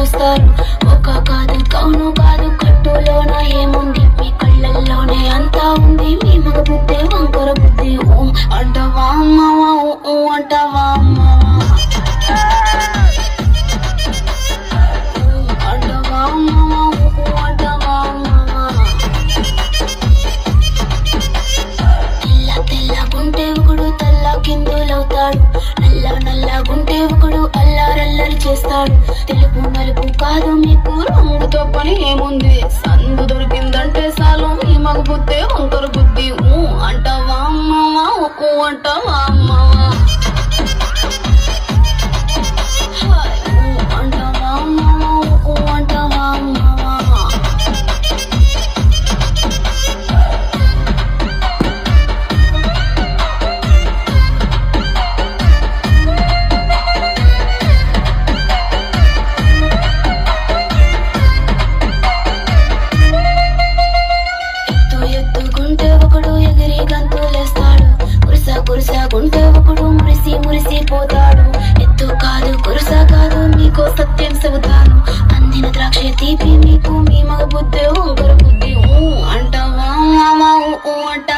చూస్తారు. ఒక కాదు కౌను కాదు కట్టులోన ఏముంది? మీ కళ్ళల్లోనే అంతా ఉంది. మీ మగ బుద్ధి వంకర బుద్ధి అంటవా అమ్మవా అంటవా అమ్మవా. తెల్ల తెల్లగుంటే ఒకడు తెల్ల కిందులవుతాడు. చేస్తాడు. తెలుపు నలుపు కాదు మీకు రంగుతో పని ఏముంది? సందు దొరికిందంటే చాలు మీ మగ బుద్ధి వంకర బుద్ధి. ఊ అంటావా అమ్మవా ఊ అంటావా గుంటే ఒకడు ఎగిరి గంతులేస్తాడు కురుస కురుస గుంటే ఒకడు మురిసి మురిసి పోతాడు. ఎత్తు కాదు కురుస కాదు మీకో సత్యం చెబుతాను. అందిన ద్రాక్ష తీపి మీకు మీ మగ బుద్ధి ఒకరు బుద్ధి అంటావా అంటావా